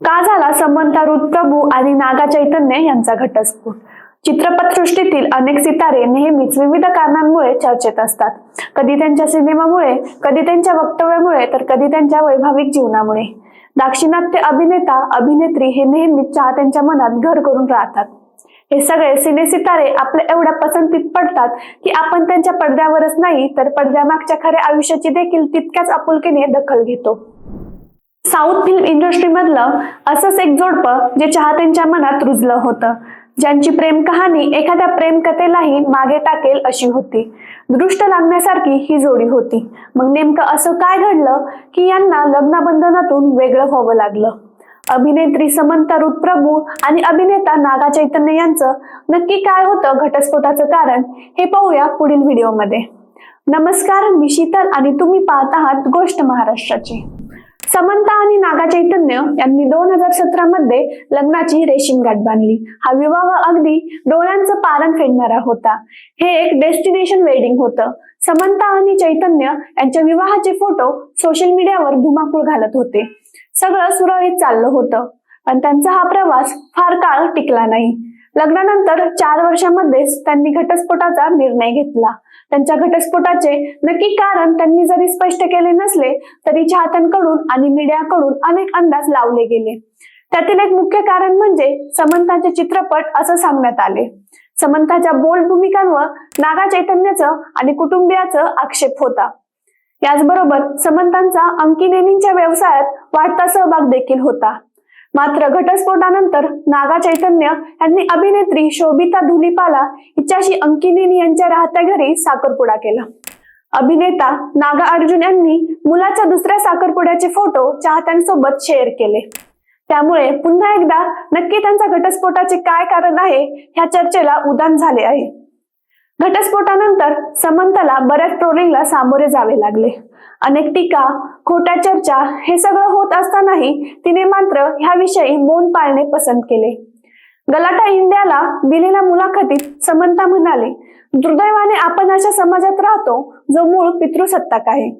का झाला समंता प्रभू आणि नागा चैतन्य यांचा घटस्फोट? चित्रपटसृष्टीतील अनेक सितारे नेहमीच विविध कारणांमुळे चर्चेत असतात. कधी त्यांच्या सिनेमामुळे कधी त्यांच्या वक्तव्यामुळे तर कधी त्यांच्या वैभाविक जीवनामुळे. दाक्षिणात्य अभिनेता अभिनेत्री हे नेहमीच चाहत्यांच्या मनात घर करून राहतात. हे सगळे सिनेसितारे आपल्या एवढ्या पसंतीत पडतात की आपण त्यांच्या पडद्यावरच नाही तर पडद्यामागच्या खऱ्या आयुष्याची देखील तितक्याच आपुलकीने दखल घेतो. साऊथ फिल्म इंडस्ट्रीमधलं असंच एक जोडपं जे चाहत्यांच्या मनात रुजलं होतं. ज्यांची प्रेम कहाणी एखाद्या प्रेम कथेलाही मागे टाकेल अशी होती. दृष्ट लागण्यासारखी ही जोडी होती. मग नेमकं असं काय घडलं की यांना लग्नबंधनातून वेगळं व्हावं लागलं? अभिनेत्री समंता रुत प्रभू आणि अभिनेता नागा चैतन्य यांचं नक्की काय होतं घटस्फोटाचं कारण हे पाहूया पुढील व्हिडिओमध्ये. नमस्कार मी शीतल आणि तुम्ही पाहत आहात गोष्ट महाराष्ट्राची. समंता आणि नागा चैतन्य यांनी दोन हजार सतरा मध्ये लग्नाची रेशीम गाठ बांधली. हा विवाह अगदी डोळ्यांचं पारण फेडणारा होता. हे एक डेस्टिनेशन वेडिंग होतं. समंता आणि चैतन्य यांच्या विवाहाचे फोटो सोशल मीडियावर धुमाकूळ घालत होते. सगळं सुरळीत चाललं होतं. पण त्यांचा हा प्रवास फार काळ टिकला नाही. लग्नानंतर चार वर्षामध्येच त्यांनी घटस्फोटाचा निर्णय घेतला. त्यांच्या घटस्फोटाचे नक्की कारण त्यांनी जरी स्पष्ट केले नसले तरी चाहत्यांकडून आणि मीडियाकडून अनेक अंदाज लावले गेले. त्यातील एक मुख्य कारण म्हणजे समंताचे चित्रपट असं सांगण्यात आले. समंताच्या बोल्ड भूमिकांवर नागा चैतन्याचं आणि कुटुंबियाचं आक्षेप होता. याचबरोबर समंतांचा अंकिनेनींच्या व्यवसायात वाढता सहभाग देखील होता. मात्र घटस्फोटानंतर नागा चैतन्य यांनी अभिनेत्री शोभिता धुलीपाला हिच्याशी अंकिनेनी यांच्या राहत्या घरी साखरपुडा केला. अभिनेता नागा अर्जुन यांनी मुलाच्या दुसऱ्या साखरपुड्याचे फोटो चाहत्यांसोबत शेअर केले. त्यामुळे पुन्हा एकदा नक्की त्यांच्या घटस्फोटाचे काय कारण आहे ह्या चर्चेला उदान झाले आहे. घटस्फोटानंतर समंताला बऱ्याच ट्रोलिंगला सामोरे जावे लागले. अनेक टीका खोट्या चर्चा हे सगळं होत असतानाही तिने मात्र ह्याविषयी मौन पाळणे पसंत केले. गलाटा इंडियाला दिलेल्या मुलाखतीत समंता म्हणाले दुर्दैवाने आपण अशा समाजात राहतो जो मूळ पितृसत्ताक आहे.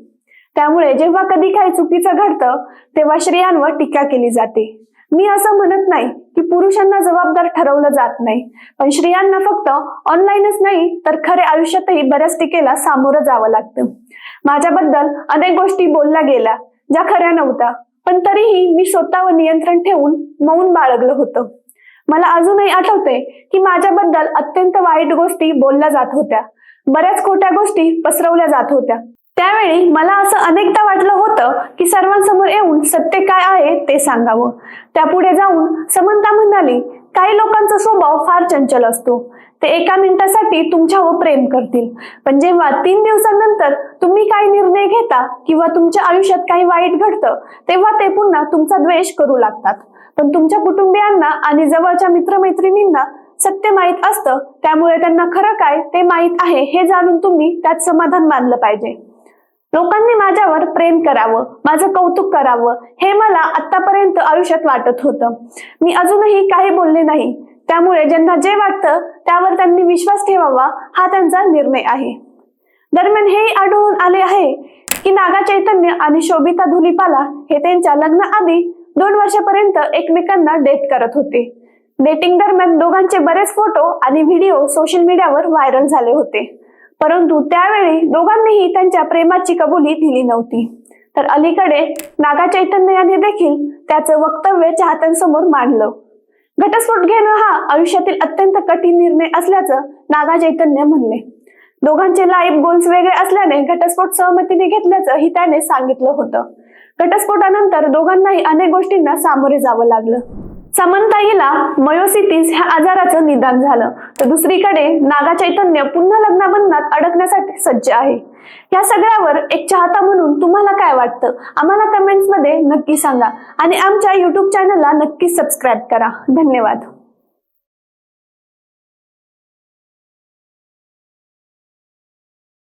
त्यामुळे जेव्हा कधी काही चुकीचं घडतं तेव्हा स्त्रियांवर टीका केली जाते. मी असं म्हणत नाही की पुरुषांना जबाबदार ठरवलं जात नाही. पण स्त्रियांना फक्त ऑनलाईनच नाही तर खरे आयुष्यातही बऱ्याच टीकेला सामोरं जावं लागतं. माझ्याबद्दल अनेक गोष्टी बोलल्या गेल्या ज्या खऱ्या नव्हत्या. पण तरीही मी स्वतःवर नियंत्रण ठेवून मौन बाळगलं होतं. मला अजूनही आठवते की माझ्याबद्दल अत्यंत वाईट गोष्टी बोलल्या जात होत्या. बऱ्याच खोट्या गोष्टी पसरवल्या जात होत्या. त्यावेळी मला असं अनेकदा वाटलं होतं की सर्वांसमोर येऊन सत्य काय आहे ते सांगावं. त्यापुढे जाऊन समंता म्हणाली काही लोकांचा स्वभाव फार चंचल असतो. ते एका मिनिटासाठी तुमच्यावर प्रेम करतील. पण जेव्हा तीन दिवसांनंतर तुम्ही काही निर्णय घेता किंवा तुमच्या आयुष्यात काही वाईट घडतं तेव्हा ते पुन्हा तुमचा द्वेष करू लागतात. पण तुमच्या कुटुंबियांना आणि जवळच्या मित्रमैत्रिणींना सत्य माहीत असतं. त्यामुळे त्यांना खरं काय ते माहीत आहे हे जाणून तुम्ही त्यात समाधान मानलं पाहिजे. लोकांनी माझ्यावर प्रेम करावं माझं कौतुक करावं हे मला आतापर्यंत आयुष्यात वाटत होतं. मी अजूनही काही बोलले नाही. त्यामुळे ज्यांना जे वाटतं त्यावर त्यांनी विश्वास ठेवावा हा त्यांचा निर्णय आहे. दरम्यान हेही आढळून आले आहे की नागा चैतन्य आणि शोभिता धुलीपाला हे त्यांच्या लग्नाआधी दोन वर्षापर्यंत एकमेकांना डेट करत होते. डेटिंग दरम्यान दोघांचे बरेच फोटो आणि व्हिडिओ सोशल मीडियावर व्हायरल झाले होते. परंतु त्यावेळी दोघांनीही त्यांच्या प्रेमाची कबुली दिली नव्हती. तर अलीकडे नागा चैतन्य यांनी देखील त्याचं वक्तव्य चाहत्यांसमोर मांडलं. घटस्फोट घेणं हा आयुष्यातील अत्यंत कठीण निर्णय असल्याचं नागा चैतन्य म्हणले. दोघांचे लाईफ गोल्स वेगळे असल्याने घटस्फोट सहमतीने घेतल्याचं ही त्याने सांगितलं होतं. घटस्फोटानंतर दोघांनाही अनेक गोष्टींना सामोरे जावं लागलं. समंताईला मयोसिटीस ह्या आजाराचं निदान झालं. तर दुसरीकडे नागा चैतन्य पुन्हा लग्नाबंधनात अडकण्यासाठी सज्ज आहे. या सगळ्यावर एक चाहता म्हणून तुम्हाला काय वाटतं? आम्हाला कमेंट्समध्ये नक्की सांगा. आणि आमच्या युट्यूब चॅनलला नक्की सबस्क्राईब करा. धन्यवाद.